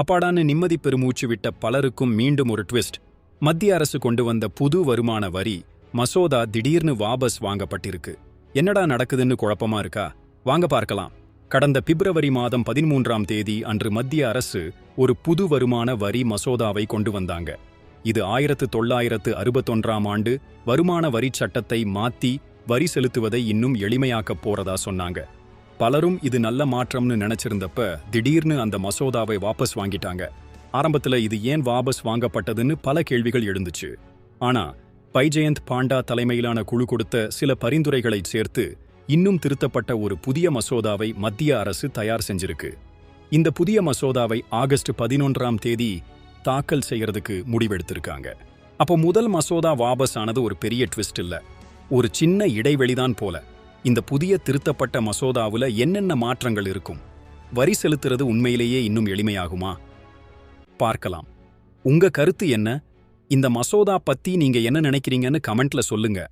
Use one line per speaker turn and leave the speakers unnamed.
அப்பாடான நிம்மதி பெருமூச்சு விட்ட பலருக்கும் மீண்டும் ஒரு ட்விஸ்ட். மத்திய அரசு கொண்டு வந்த புது வருமான வரி மசோதா திடீர்னு வாபஸ் வாங்கப்பட்டிருக்கு. என்னடா நடக்குதுன்னு குழப்பமா இருக்கா? வாங்க பார்க்கலாம். கடந்த பிப்ரவரி மாதம் பதிமூன்றாம் தேதி அன்று மத்திய அரசு ஒரு புது வருமான வரி மசோதாவை கொண்டு வந்தாங்க. இது ஆயிரத்து தொள்ளாயிரத்து அறுபத்தொன்றாம் ஆண்டு வருமான வரிச் சட்டத்தை மாத்தி வரி செலுத்துவதை இன்னும் எளிமையாக்கப் போறதா சொன்னாங்க. பலரும் இது நல்ல மாற்றம்னு நினைச்சிருந்தப்ப திடீர்னு அந்த மசோதாவை வாபஸ் வாங்கிட்டாங்க. ஆரம்பத்துல இது ஏன் வாபஸ் வாங்கப்பட்டதுன்னு பல கேள்விகள் எழுந்துச்சு. ஆனா பைஜெயந்த் பாண்டா தலைமையிலான குழு கொடுத்த சில பரிந்துரைகளை சேர்த்து இன்னும் திருத்தப்பட்ட ஒரு புதிய மசோதாவை மத்திய அரசு தயார் செஞ்சிருக்கு. இந்த புதிய மசோதாவை ஆகஸ்ட் பதினொன்றாம் தேதி தாக்கல் செய்யறதுக்கு முடிவெடுத்திருக்காங்க. அப்போ முதல் மசோதா வாபஸ் ஆனது ஒரு பெரிய ட்விஸ்ட் இல்ல. ஒரு சின்ன இடைவெளிதான் போல. இந்த புதிய திருத்தப்பட்ட மசோதாவுல என்னென்ன மாற்றங்கள் இருக்கும்? வரி செலுத்துறது உண்மையிலேயே இன்னும் எளிமையாகுமா? பார்க்கலாம். உங்க கருத்து என்ன? இந்த மசோதா பத்தி நீங்க என்ன நினைக்கிறீங்கன்னு கமெண்ட்ல சொல்லுங்க.